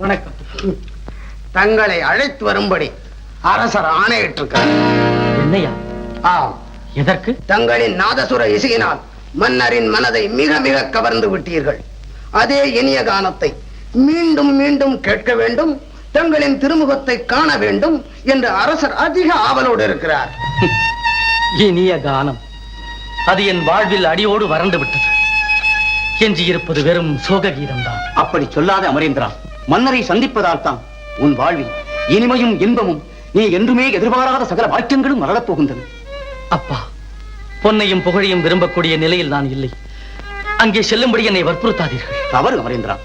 வணக்கம். தங்களை அழைத்து வரும்படி அரசர் ஆணையிட்டிருக்கிறார். என்னையா? ஆம். எதற்கு? தங்களின் நாதசுர இசையினால் மன்னரின் மனதை மிக மிக கவர்ந்து விட்டீர்கள். அதே இனிய கானத்தை மீண்டும் மீண்டும் கேட்க வேண்டும் தங்களின் திருமுகத்தை காண வேண்டும் என்று அரசர் அதிக ஆவலோடு இருக்கிறார். இனிய கானம் அது என் வாழ்வில் அடியோடு வறண்டு விட்டது. எஞ்சியிருப்பது வெறும் சோக கீதம்தான் அப்படி சொல்லாத அமரேந்திரா மன்னரை சந்திப்பதால் தான் உன் வாழ்வில் இனிமையும் இன்பமும் நீ என்றுமே எதிர்பாராத சகல வாக்கியங்களும் மலரப் போகின்றன. அப்பா பொன்னையும் புகழையும் விரும்பக்கூடிய நிலையில் நான் இல்லை. அங்கே செல்லும்படி என்னை வற்புறுத்தாதீர்கள். தவறு அமரேந்திரா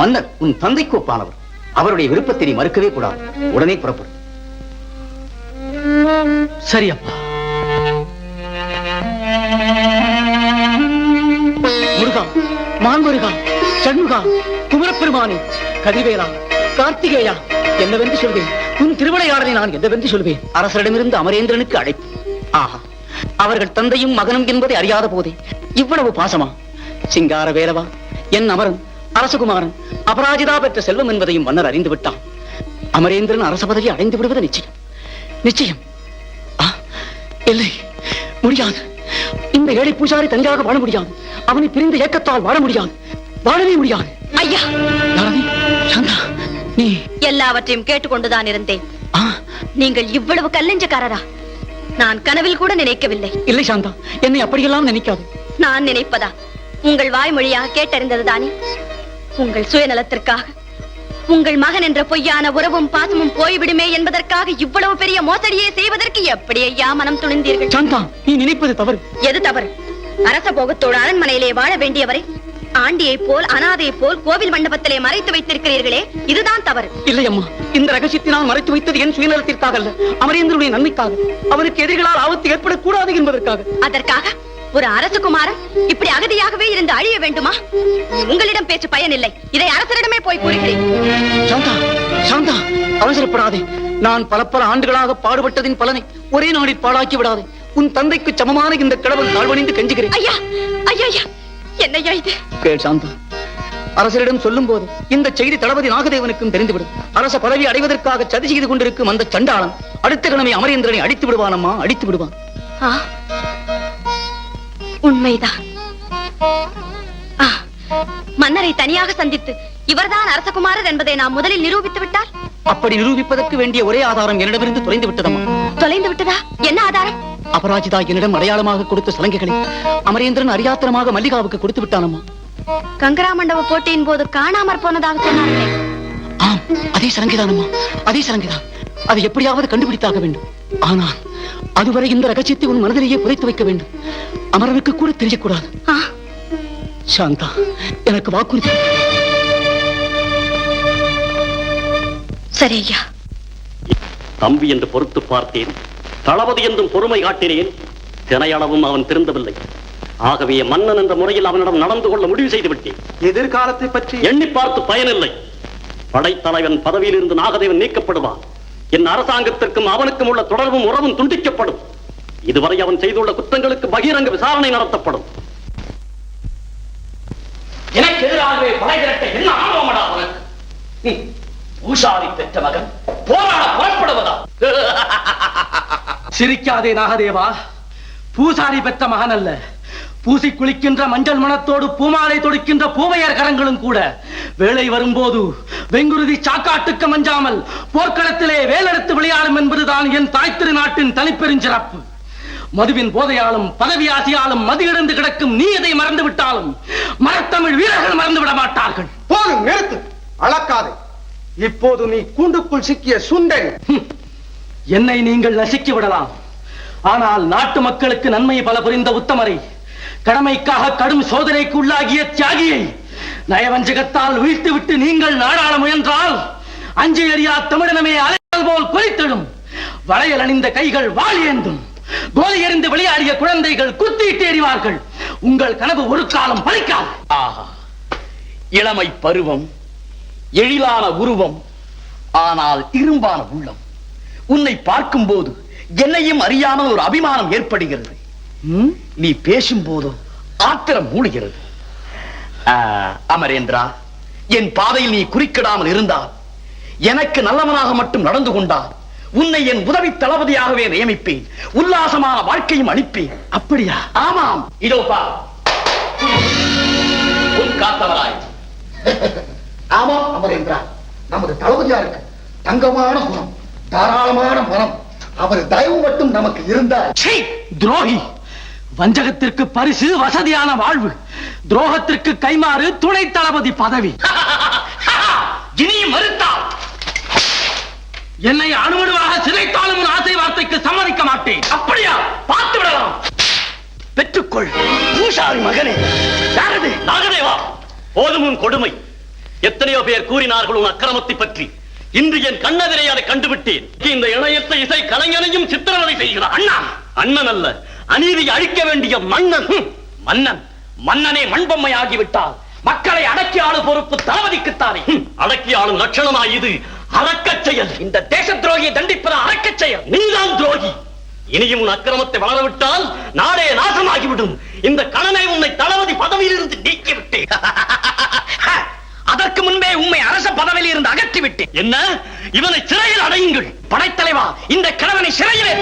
மன்னர் உன் தந்தைக்கு ஒப்பானவர். அவருடைய விருப்பத்தை நீ மறுக்கவே கூடாது. உடனே புறப்படும் சரி அப்பா. முருகா மான்முருகா சண்முகா குமரப்பெருமானே. கதிவேலா கார்த்திகேயா என்னவென்று சொல்வேன்? உன் திருவிளையாடலை நான் என்னவென்று சொல்வேன்? அரசரிடமிருந்து அமரேந்திரனுக்கு அழைப்பு. ஆஹா அவர்கள் தந்தையும் மகனும் என்பதை அறியாத போதே இவ்வளவு பாசமா? சிங்கார வேலவா என் அமரன் அரசகுமாரன் அபராஜிதா பெற்ற செல்வம் என்பதையும் மன்னர் அறிந்து விட்டான். அமரேந்திரன் அரச பதவி அடைந்து விடுவது நிச்சயம். நிச்சயம். இல்லை முடியாது. இந்த ஏழை பூஜாரி தனியாக வாழ முடியாது. அவனை பிரிந்த ஏக்கத்தால் வாழ முடியாது. வாழவே முடியாது. ஐயா. நீ. எல்லாவற்றையும் கேட்டுக்கொண்டுதான் இருந்தேன். நீங்கள் இவ்வளவு கல்லெஞ்சக்காரரா? நான் கனவில் கூட நினைக்கவில்லை. இல்லை சாந்தா. என்னை அப்படியெல்லாம் நினைக்காது. நான் நினைப்பதா? உங்கள் வாய்மொழியாக கேட்டறிந்ததுதானே? உங்கள் சுயநலத்திற்காக. உங்கள் மகன் என்ற பொய்யான உறவும் பாசமும் போய்விடுமே என்பதற்காக இவ்வளவு பெரிய மோசடியை செய்வதற்கு எப்படி ஐயா மனம் துணிந்தீர்கள்? சாந்தா நீ நினைப்பது தவறு. எது தவறு? அரச போகத்தோடு அரண்மனையிலே வாழ வேண்டியவரை. ஆண்டியை போல் அனாதையை போல் கோவில் மண்டபத்திலே மறைத்து வைத்திருக்கிறீர்களே இதுதான் தவறு. இல்லை அம்மா இந்த ரகசியத்தை நான் மறைத்து வைத்தது என் சுயநலத்திற்காக அல்ல அமரேந்திரனுடைய நன்மைக்காக. அவனுக்கு எதிரிகளால் ஆபத்து ஏற்படக்கூடாது என்பதற்காக. அதற்காக ஒரு அரசகுமாரன் இப்படி அகதியாகவே இருந்து அழிய வேண்டுமா? உங்களிடம் பேச்சு பயனில்லை. இதை அரசரிடமே போய் கூறுகிறேன். சாந்தா சாந்தா அவசரப்படாதே. நான் பல பல ஆண்டுகளாக பாடுபட்டதின் பலனை ஒரே நாளில் பாழாக்கி விடாதே. உன் தந்தைக்கு சமமான இந்த கிழவன் தாழ்வணிந்து கெஞ்சுகிறேன். ஐயா ஐயா ஐயா. என்னையா இது? கேள் சாந்தா. அரசரிடம் சொல்லும் போது இந்த செய்தி தளபதி நாகதேவனுக்கும் தெரிந்துவிடும். அரச பதவி அடைவதற்காக சதி செய்து கொண்டிருக்கும் அந்த சண்டாளன் அடுத்த கிழமை அமரேந்திரனை அடித்து விடுவான் அம்மா அடித்து விடுவான் உண்மைதான் மன்னரை தனியாக சந்தித்து இவர்தான் அரசகுமாரர் என்பதை நாம் முதலில் நிரூபித்து விட்டால்? அப்படி நிரூபிப்பதற்கு வேண்டிய ஒரே ஆதாரம் என்னிடமிருந்து தொலைந்து விட்டதம்மா. தொலைந்து விட்டதா? என்ன ஆதாரம்? அபராஜிதா என்னிடம் அடையாளமாக கொடுத்த சலங்கைகளை அமரேந்திரன் அறியாத்தனமாக மல்லிகாவுக்கு கொடுத்து விட்டானம்மா. கங்கரா மண்டப போட்டியின் போது காணாமற் போனதாக சொன்னார்களே. ஆம் அதே சலங்கைதானம்மா அதே சலங்கைதான். அதை எப்படியாவது கண்டுபிடித்தாக வேண்டும். ஆனால் அதுவரை இந்த ரகசியத்தை உன் மனதிலேயே புதைத்து வைக்க வேண்டும். அமரனுக்கு கூட தெரியக்கூடாது. ஆ, சாந்தா எனக்கு வாக்குறுதி. சரி ஐயா. தம்பி என்று பொறுத்து பார்த்தேன். தளபதி என்றும் பொறுமை காட்டினேன். தினையளவும் அவன் திருந்தவில்லை. ஆகவே மன்னன் என்ற முறையில் அவனிடம் நடந்து கொள்ள முடிவு செய்து விட்டேன். எதிர்காலத்தை பற்றி எண்ணி பார்த்து பயனில்லை. படைத்தலைவன் பதவியிலிருந்து நாகதேவன் நீக்கப்படுவான். என் அரசாங்கத்திற்கும் அவனுக்கும் உள்ள தொடர்பும் உறவும் துண்டிக்கப்படும். இதுவரை அவன் செய்துள்ள குற்றங்களுக்கு பகிரங்க விசாரணை நடத்தப்படும். எனக்கு எதிராகவே படை திரட்ட என்ன ஆர்வமடா உனக்கு? பெற்ற மகன். போராட புறப்படுவதா? சிரிக்காதே நாகதேவா. பூசாரி பெற்ற மகன் அல்ல. பூசி குளிக்கின்ற மஞ்சள் மணத்தோடு பூமாலை தொடுக்கின்ற பூவையர் கரங்களும் கூட. வேலை வரும்போது வெங்குருதி சாக்காட்டுக்கு மஞ்சாமல் போர்க்களத்திலே வேலெடுத்து விளையாடும் என்பதுதான் என் தாய் திருநாட்டின் தனிப்பெருஞ்சிறப்பு மதுவின் போதையாலும் பதவி ஆசையாலும் மது இழந்து கிடக்கும் நீ எதை மறந்து விட்டாலும் மரத்தமிழ் வீரர்கள் மறந்து விட மாட்டார்கள். போதும் நிறுத்து. அளக்காதே. இப்போது நீ கூண்டுக்குள் சிக்கிய சுண்டல் ஹம், என்னை நீங்கள் நசுக்கி விடலாம். ஆனால் நாட்டு மக்களுக்கு நன்மை பல புரிந்த உத்தமரை கடமைக்காக கடும் சோதனைக்கு உள்ளாகிய தியாகியை நயவஞ்சகத்தால் வீழ்த்துவிட்டு நீங்கள் நாடாள முயன்றால் அஞ்சு எறியா தமிழனமே அலைகள் போல் கொலித்திடும் வளையல் அணிந்த கைகள் வாள் ஏந்தும். கோலி எறிந்து விளையாடிய குழந்தைகள் குத்திட்டு எறிவார்கள் உங்கள் கனவு ஒரு காலம் பலிக்காது ஆஹா. இளமை பருவம் எழிலான உருவம் ஆனால் இரும்பான உள்ளம். உன்னை பார்க்கும்போது என்னையும் அறியாமல் ஒரு அபிமானம் ஏற்படுகிறது? நீ பேசும்போதோ ஆத்திரம் மூடுகிறது. அமரேந்திரா என் பாதையில் நீ குறுக்கிடாமல் இருந்தால் எனக்கு நல்லவனாக மட்டும் நடந்து கொண்டால் உன்னை என் உதவி தளபதியாகவே நியமிப்பேன் உல்லாசமான வாழ்க்கையும் அளிப்பேன். அப்படியா? ஆமாம். இதோ பா உன் காத்தவராய் ஆமாம் அமரேந்திரா. நமது தளபதியாருக்கு தங்கமான குணம். தாராளமான மனம். அவர் தயவு மட்டும் நமக்கு இருந்தால். சீ, துரோகி. வஞ்சகத்திற்கு பரிசு வசதியான வாழ்வு. துரோகத்திற்கு கைமாறு துணை தளபதி பதவி. இனியும் மறுத்தால். என்னை அணுவணுவாக சிதைத்தாலும் ஆசை வார்த்தைக்கு சம்மதிக்க மாட்டேன். அப்படியா? பார்த்து விடலாம். பெற்றுக்கொள். பூஷாரி மகனே யாரது? நாகதேவா. போதும் உன் கொடுமை. எத்தனையோ பேர் கூறினார்கள் உன் அக்கிரமத்தை பற்றி. இன்று என் கண்ணெதிரே அதை கண்டுவிட்டேன். இந்த இணையத்தை இசை கலைஞனையும் சித்திரவதை செய்கிறார். அண்ணா! அண்ணன் அல்ல. அநீதி அழிக்க வேண்டிய மன்னன். மன்னன். மன்னனே மண்பொம்மை ஆகிவிட்டால் மக்களை அடக்கி ஆளு பொறுப்பு தளபதிக்குத்தானே அடக்கி ஆளும் லட்சணமா இது அறக்க செயல். இந்த தேச துரோகியை தண்டிப்பது அறக்க செயல். நீதான் துரோகி. இனியும் உன் அக்கிரமத்தை வளரவிட்டால் நாடே நாசமாகிவிடும். இந்த கணனை உன்னை தளபதி பதவியிலிருந்து நீக்கிவிட்டேன். அதற்கு முன்பே உண்மை அரச பதவியில் இருந்து அகற்றி விட்டேன். என்ன? இவனை சிறையில் அடையுங்கள். படைத்தலைவா இந்த கிழவனை சிறையிலே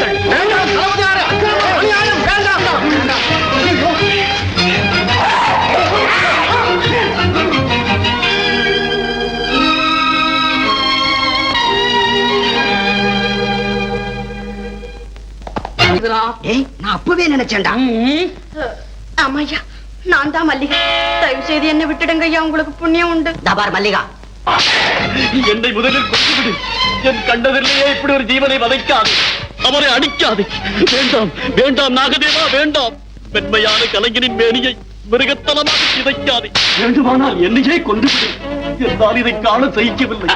நான் அப்பவே நினைச்சேன்டா. ஆமாய்யா நான் தான் மல்லிகை. தயவு செய்து என்ன விட்டுடுங்க ஐயா. உங்களுக்கு புண்ணியம் உண்டு. தபார் மல்லிகா. என்னை முதலில் கொண்டுவிடு என் கண்டதிலேயே இப்படி ஒரு ஜீவனை வதைக்காது. அவரை அடிக்காது. வேண்டாம் வேண்டாம் நாகதேவா வேண்டாம். மென்மையான கலைஞனின் மேனியை மிருகத்தனமாக சிதைக்காதே. வேண்டுமானால் என்னையே கொண்டுவிடு என்னால் இதை காண சகிக்கவில்லை.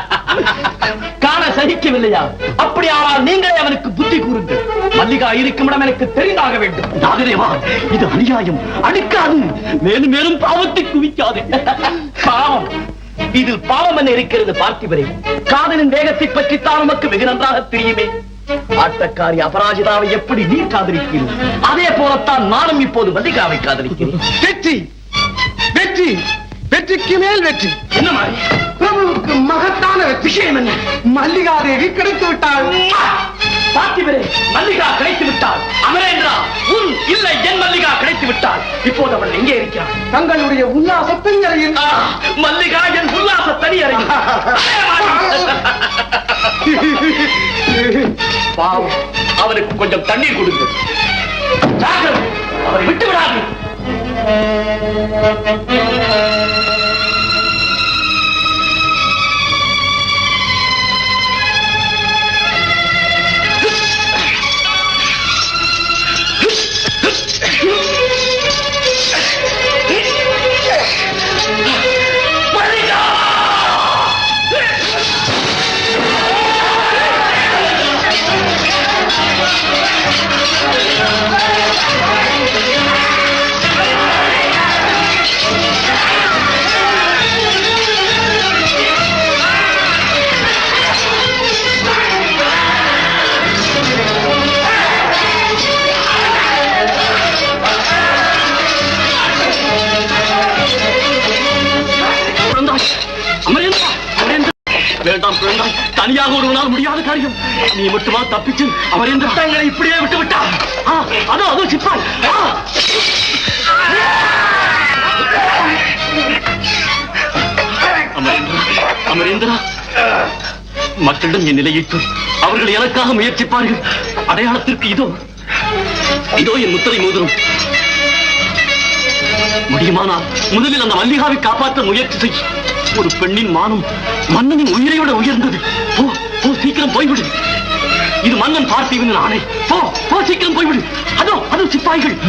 காண சகிக்கவில்லையா? அப்படி ஆனால் நீங்களே அவனுக்கு புத்தி கூறுங்கள். மல்லிகா இருக்கும் இடம் எனக்கு தெரிந்தாக வேண்டும். நாகதேவா இது அநியாயம். அடுக்காது. மேலும் மேலும் பாவத்தை குவிக்காது. பாவம். இதில் பாவம் என்ன இருக்கிறது பார்த்திபரே? காதலின் வேகத்தை பற்றித்தான் நமக்கு வெகு நன்றாக தெரியுமே. ஆட்டக்காரி அபராஜிதாவை எப்படி நீ காதலிக்கிறீர்கள் அதே போலத்தான் நானும் இப்போது மல்லிகாவை காதலிக்கிறேன். வெற்றி! வெற்றி! வெற்றிக்கு மேல் வெற்றி. என்ன மாதிரி? பிரபுவுக்கு மகத்தான விஷயம் என்ன? மல்லிகாதேவி கிடைத்து விட்டாள். பார்த்திபரே மல்லிகா கிடைத்து விட்டாள். அமரேந்திரா உன் இல்லை என் மல்லிகா கிடைத்து விட்டாள். இப்போது அவள் எங்கே இருக்கிறாள்? தங்களுடைய உல்லாசத்தை அறையில் ஆ, மல்லிகா என் உல்லாச தனி அறையில். பாவம் அவனுக்கு கொஞ்சம் தண்ணீர் கொடுங்க. அவரை விட்டு விடாது நாம் பிறந்தாய் தனியாக ஒருவனால் முடியாத காரியம். நீ மட்டுமா தப்பிச்சு அவர் இந்த தங்களை இப்படியே விட்டு விட்டாள் அதோ அதோ சிப்பாய். அமரேந்திரா அமரேந்திரா மக்களிடம் என் நிலையிட்டு. அவர்கள் எனக்காக முயற்சிப்பார்கள். அடையாளத்திற்கு இதோ இதோ என் முத்திரை மோதிரம். முடியுமானால் முதலில் அந்த மல்லிகாவை காப்பாற்ற முயற்சி செய்யும் ஒரு பெண்ணின் மானம் மன்னனின் உயிரை விட உயர்ந்தது. போ போ சீக்கிரம் போய்விடு. இது மன்னன் பார்த்திவனின் ஆணை. போ போ சீக்கிரம் போய்விடு. அதோ அதோ சிப்பாய்கள்.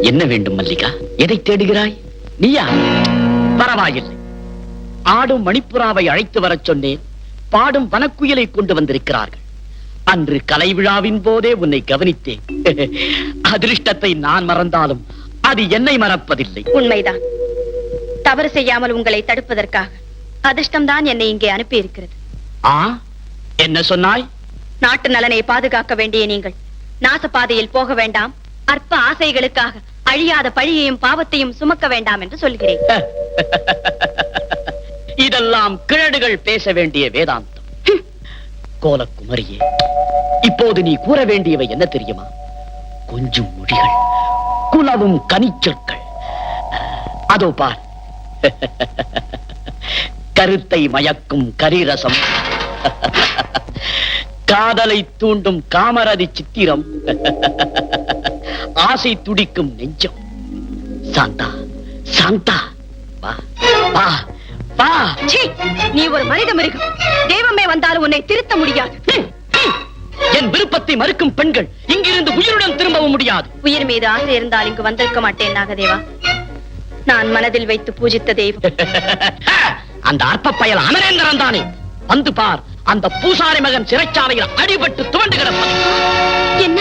என்ன வேண்டும் மல்லிகா? எதை தேடுகிறாய்? நீயா? பரவாயில்லை. ஆடும் மணிப்புறாவை அழைத்து வரச் சொன்னேன். பாடும் வனக்குயிலை கொண்டு வந்திருக்கிறார்கள். அன்று கலை விழாவின் போதே உன்னை கவனித்தேன். அதிருஷ்டத்தை நான் மறந்தாலும் அது என்னை மறப்பதில்லை. உண்மைதான். தவறு செய்யாமல் உங்களை தடுப்பதற்காக அதிர்ஷ்டம்தான் என்னை இங்கே அனுப்பி இருக்கிறது ஆ? என்ன சொன்னாய்? நாட்டு நலனை பாதுகாக்க வேண்டிய நீங்கள் நாச பாதையில் போக வேண்டாம். அற்ப ஆசைகளுக்காக அழியாத பழியையும் பாவத்தையும் சுமக்க வேண்டாம் என்று சொல்கிறேன். இதெல்லாம் கிழடுகள் பேச வேண்டிய வேதாந்தம். கோலக்குமரியே இப்போது நீ கூற வேண்டியவை என்ன தெரியுமா? கொஞ்சம் மொழிகள் குலவும் கனிச்சொற்கள். அதோ பார். கருத்தை மயக்கும் கரிரசம். காதலை தூண்டும் காமரதி சித்திரம். ஆசை துடிக்கும் நெஞ்சம். சாந்தா சாந்தா. நீ ஒரு மனித மிருகம். தெய்வமே வந்தாலும் உன்னை திருத்த முடியாது. என் விருப்பத்தை மறுக்கும் பெண்கள் இங்கிருந்து உயிருடன் திரும்பவும் முடியாது. உயிர் மீது ஆசை இருந்தால் இங்கு வந்திருக்க மாட்டேன் நாகதேவா. நான் மனதில் வைத்து பூஜித்த தெய்வம். அந்த அற்ப பயல் அமரேந்திரன் தானே. வந்து பார் அந்த பூசாரி மகன் சிறைச்சாலையில் அடிபட்டு துவண்டு கிடப்பது என்ன?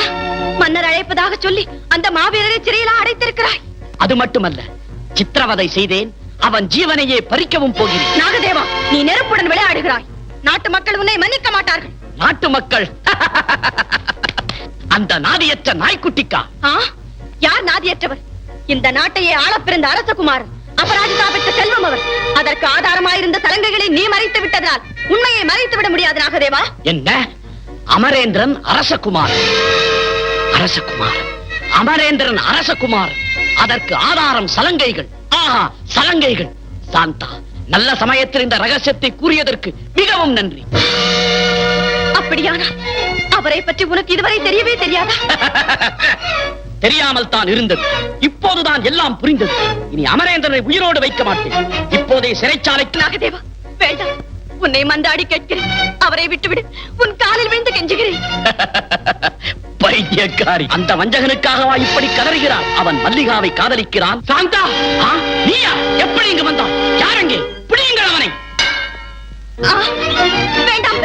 மன்னர் அழைப்பதாக சொல்லி அந்த மாவீரரை சிறையிலா அடைத்திருக்கிறாய்? அது மட்டுமல்ல சித்திரவதை செய்தேன் அவன் ஜீவனையே பறிக்கவும் போகிறேன். நாகதேவா நீ நெருப்புடன் விளையாடுகிறாய். நாட்டு மக்கள் உன்னை மன்னிக்க மாட்டார்கள். நாட்டு மக்கள். அந்த நாதியற்ற நாய்க்குட்டிக்கா? யார் நாதியற்றவர்? இந்த நாட்டையே ஆளப் பிறந்த அரசகுமாரன் அபராஜிதா பெற்ற செல்வம் அவர். அதற்கு ஆதாரமாயிருந்த சலங்கைகளை நீ மறைத்து விட்டதால் உண்மையை மறைத்து விட முடியாது நாகதேவா என்ன? அமரேந்திரன் அரசகுமார் அரசகுமார் அமரேந்திரன் அரசகுமார் அதற்கு ஆதாரம் சலங்கைகள். ஆஹா சலங்கைகள். சாந்தா நல்ல சமயத்தில் இந்த ரகசியத்தை கூறியதற்கு மிகவும் நன்றி. அப்படியானால் அவரை பற்றி உனக்கு இதுவரை தெரியவே தெரியாதா? தெரியாமல் தான் இருந்தது. இப்போதுதான் எல்லாம் புரிந்தது. இனி அமரேந்திரனை உயிரோடு வைக்க மாட்டேன். இப்போதே சிறைச்சாலைக்கு நாகதேவா வேண்டாம். உன்னை மந்தாடி கேட்கிறேன். அவரை விட்டுவிடு. உன் காலில் விழுந்து கெஞ்சுகிறேன். பைத்தியக்காரி. அந்த வஞ்சகனுக்காகவா இப்படி கதறுகிறான் அவன் மல்லிகாவை காதலிக்கிறான். சாந்தா! நீயா? எப்படி இங்கு வந்தான்? யாரெங்கே பிடியுங்கள் அவனை. ஆ, வேண்டாம்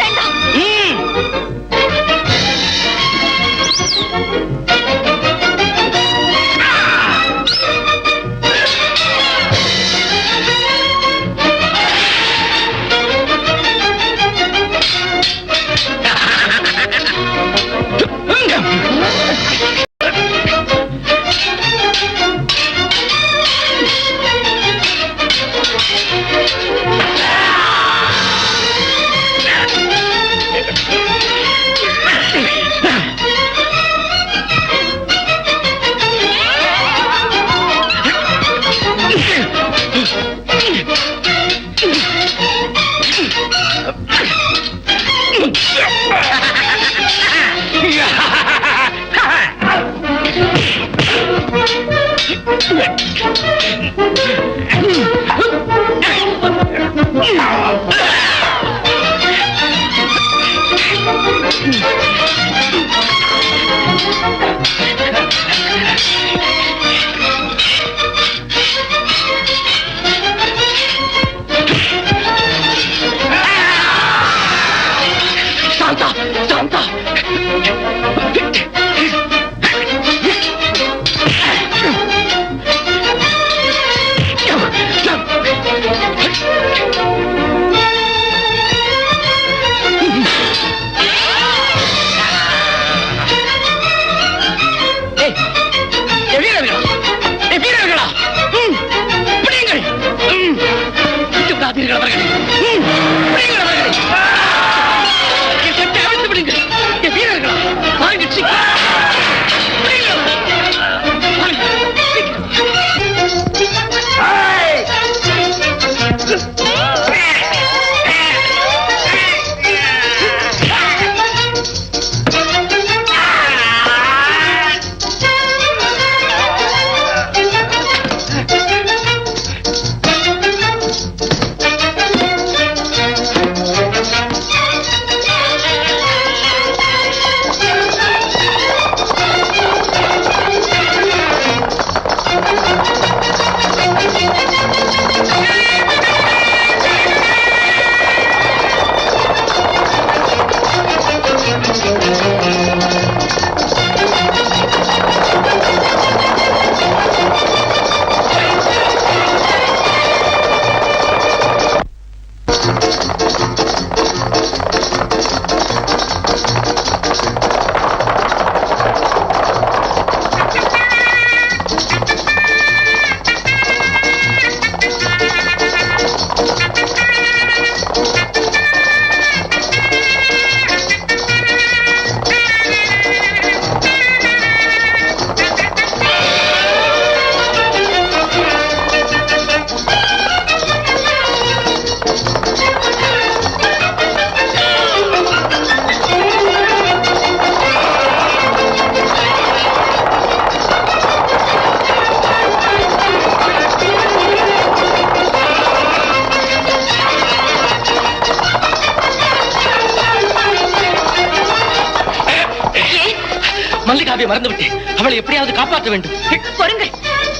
காப்பாற்ற வேண்டும். பொறுங்கள்.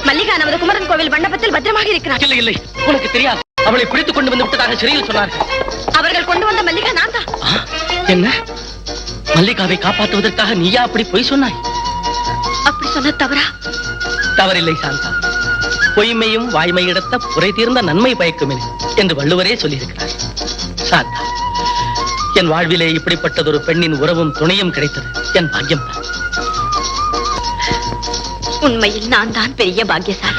மல்லிகா நமது குமரன் கோவில் மண்டபத்தில் பத்திரமாக இருக்கிறார். இல்லை இல்லை. உனக்கு தெரியாது. அவளை பிடித்துக் கொண்டு வந்து விட்டதாக சிறையில் சொன்னார்கள். அவர்கள் கொண்டு வந்த மல்லிகா நான் தான். என்ன? மல்லிகாவை காப்பாற்றுவதற்காக நீயா அப்படி பொய் சொன்னாய்? அப்படி சொன்ன தவறா? தவறில்லை சாந்தா. பொய்மையும் வாய்மையிடத்த புரை தீர்ந்த நன்மை பயக்குமே என்று வள்ளுவரே சொல்லியிருக்கிறார். சாந்தா என் வாழ்விலே இப்படிப்பட்டதொரு பெண்ணின் உறவும் துணையும் கிடைத்தது. என் பாக்கியம் தான் உண்மையில் நான் தான் பெரிய பாக்கியசாலி.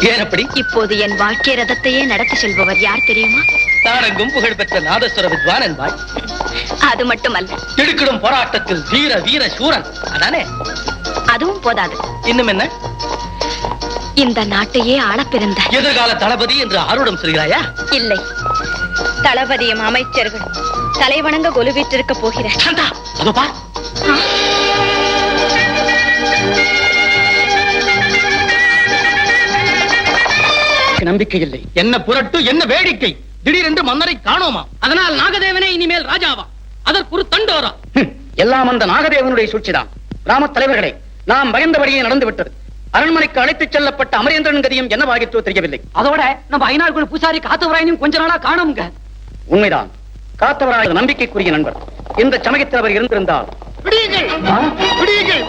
ஏன் அப்படி? இப்போது என் வாழ்க்கை ரதத்தையே நடத்தி செல்பவர் யார் தெரியுமா? நாடெங்கும் புகழ்பெற்ற நாதஸ்வர வித்வான் என்பாய். அது மட்டுமல்ல. திடுக்கிடும் போராட்டத்தில் வீர வீர சூரன். அதானே? அதுவும் போதாது. இன்னும் என்ன? இந்த நாட்டையே ஆளப் பிறந்த எதிர்கால தளபதி என்று ஆர்வடம் சொல்கிறாயா? இல்லை. தளபதியும் அமைச்சர்கள் தலைவணங்க கொலுவீற்றிருக்க போகிற நம்பிக்கை இல்லை என்ன புரட்டு என்ன வேடிக்கை? திடீரென்று மன்னரை காணோமா? அதனால் நாகதேவனே இனிமேல் ராஜாவா? அதற்கு ஒரு தண்டோரா எல்லாம் அந்த நாகதேவனுடைய சூழ்ச்சிதான். கிராமத் தலைவர்களே நாம் பயந்தபடியே நடந்து விட்டது அரண்மனைக்கு அழைத்துச் செல்லப்பட்ட அமரேந்திரன் கதியும் என்னவாகிற்றோ தெரியவில்லை. அதோட நம்ம ஐநாள் பூசாரி காத்தவராயனையும் கொஞ்ச நாளா காணோமுங்க. உண்மைதான். காத்தவராய நம்பிக்கைக்குரிய நண்பர். இந்த சமயத்தில் அவர் இருந்திருந்தால் ஆ? நிறுத்துங்கள்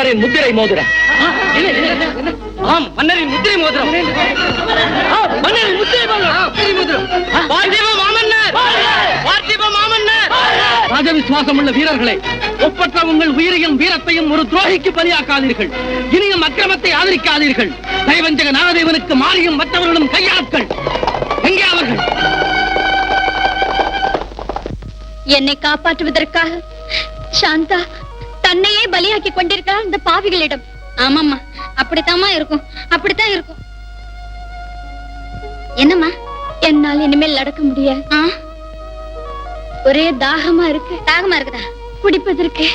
மன்னரின் முத்திரை மோதிரம். ஆம் மன்னரின் முத்திரை மோதிரம். மன்னரின் முத்திரை மோதிரம். முத்திரை மோதிரம். பார்த்திப மாமன்னர். பார்த்திப மாமன்னர். ராஜ விசுவாசம் உள்ள வீரர்களே ஒப்பற்ற உங்கள் உயிரையும் வீரத்தையும் ஒரு துரோகிக்கு பலியாக்காதீர்கள். இனியும் அக்கிரமத்தை ஆதரிக்காதீர்கள். தைவஞ்சக நாகதேவனுக்கு மாறியும் மற்றவர்களும் கையாட்கள். எங்கே அவர்கள்? என்னை காப்பாற்றுவதற்காக சாந்தா தன்னையே பலியாக்கி கொண்டிருக்கிறார் இந்த பாவிகளிடம். ஆமாம்மா அப்படித்தாம்மா இருக்கும் அப்படித்தான் இருக்கும். என்னம்மா? என்னால் இனிமேல் நடக்க முடியாது ஒரே தாகமா இருக்கு. தாகமா இருக்குதா? குடிப்பதற்கு.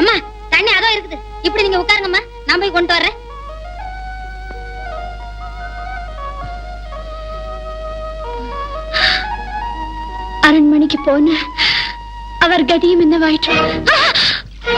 அம்மா தண்ணி அதோ இருக்குது. இப்படி நீங்க உட்காருங்கம்மா நான் போய் கொண்டு வரேன் அரண்மனைக்கு போன அவர் கதியும் என்னவாயிற்று?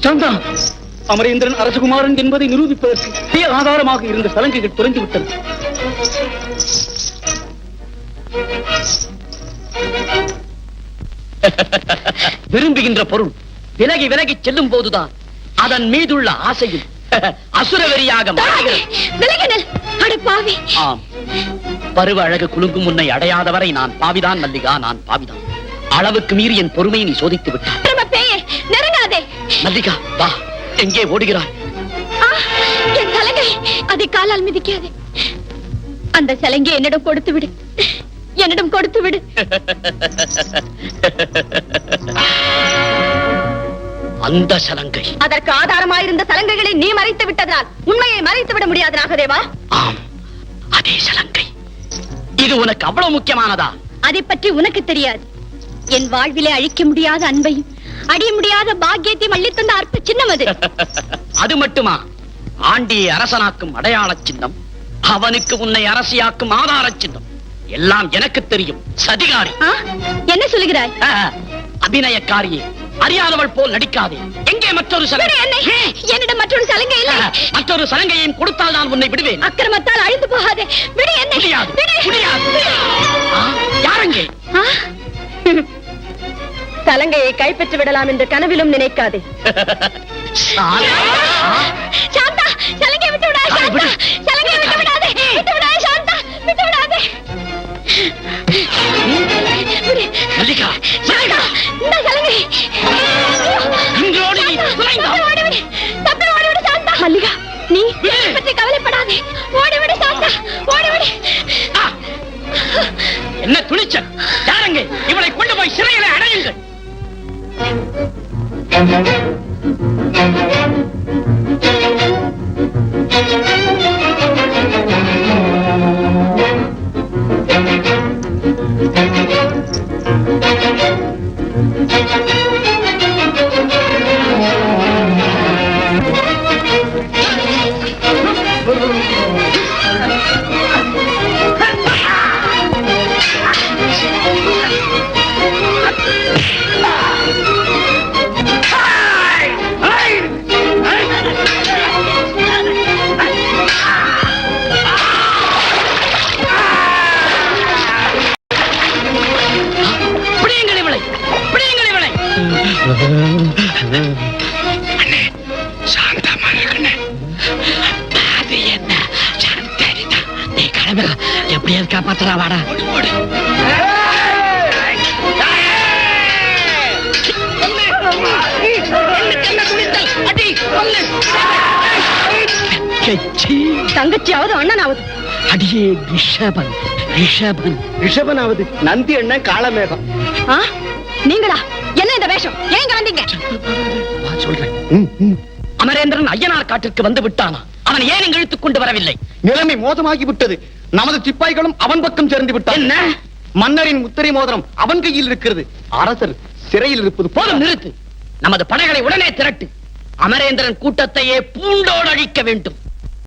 சந்தா! அமரேந்திரன் அரசகுமாரன் என்பதை நிரூபிப்பதற்கு பெரிய ஆதாரமாக இருந்த சலங்கைகள் துறந்து விட்டது விரும்புகின்ற பொருள் விலகி விலகி செல்லும் போதுதான். அதன் மீதுள்ள ஆசையும் அசுரவெறியாக மாறுகிறது. விலகினல் அட பாவி! ஆம். பருவ அழகு குலுங்கும் உன்னை அடையாதவரை நான் பாவிதான் மல்லிகா நான் பாவிதான். அளவுக்கு மீறி என் பொறுமையை நீ சோதித்து விட்டாய். மல்லிகா வா. எங்கே ஓடுகிறாய்? என் சலங்கை அதை காலால் மிதிக்காதே. அந்த சலங்கை என்னிடம் கொடுத்து விடு. என்னிடம் கொடுத்து விடு. அந்த சலங்கை. அதற்கு ஆதாரமாயிருந்த சலங்கைகளை நீ மறைத்து விட்டதால் உண்மையை மறைத்து விட முடியாது நாகதேவா ஆம் அதே சலங்கை. இது உனக்கு அவ்வளவு முக்கியமானதா? அதை பற்றி உனக்கு தெரியாது. என் வாழ்விலே அழிக்க முடியாத அன்பையும் அடிய முடியாத பாக்கியத்தையும் அள்ளித்தந்த அற்ப சின்னம் அது. அது மட்டுமா? ஆண்டியை அரசனாக்கும் அடையாள சின்னம் அவனுக்கு உன்னை அரசியாக்கும் ஆதார சின்னம். எல்லாம் எனக்கு தெரியும் சதிகாரி. என்ன சொல்லுகிறாய்? அபிநயக்காரியே அறியாதவள் போல் நடிக்காதே. எங்கே மற்றொரு சலங்கை? என்னை? என்னிடம் மற்றொரு இல்லை. மற்றொரு சலங்கையையும் கொடுத்தால் நான் உன்னை விடுவேன். அக்கிரமத்தால் அழிந்து போகாதே. விடு என்னை. யாரெங்கே ஆ? சலங்கையை கைப்பற்றி விடலாம் என்று கனவிலும் நினைக்காதே. சாந்தா சலங்கை விட்டு விடாதே. சாந்தா. சலங்கை விட்டு விடாதே விட்டு விடாதே சாந்தா. விட்டு விடாதே. விடு. மல்லிகா. சாந்தா இந்த இன்றோடு நீ சாந்தா. தப்பி ஓடிவிடு. மல்லிகா நீ பற்றி கவலைப்படாதே. ஓடிவிடு சாந்தா. ஓடிவிடு. என்ன துணிச்சல்? யாரெங்கே இவளை கொண்டு போய் சிறையில அடையுங்கள். பிடியுங்கள் நீ கிளம்பு எப்படியாவது காப்பாத்துறா வாடா. தங்கச்சியாவது அண்ணனாவது? அடியே ரிஷபன் ரிஷபன். ரிஷபனாவது நந்தி அண்ணன் காளமேகம். ஆ? நீங்களா? என்ன இந்த வேஷம்? ஏங்க வந்தீங்க? சொல்றேன். அமரேந்திரன் ஐயனார் காட்டிற்கு வந்து விட்டானா? அவன் ஏன் இங்கு இழுத்துக் கொண்டு வரவில்லை? நிலைமை மோசமாகி விட்டது. நமது சிப்பாய்களும் அவன் பக்கம் சேர்ந்து விட்டார் என்ன? மன்னரின் முத்திரை மோதிரம் அவன் கையில் இருக்கிறது. அரசர் சிறையில் இருப்பது போதும் நிறுத்து. நமது படைகளை உடனே திரட்டு. அமரேந்திரன் கூட்டத்தையே பூண்டோடு அழிக்க வேண்டும்.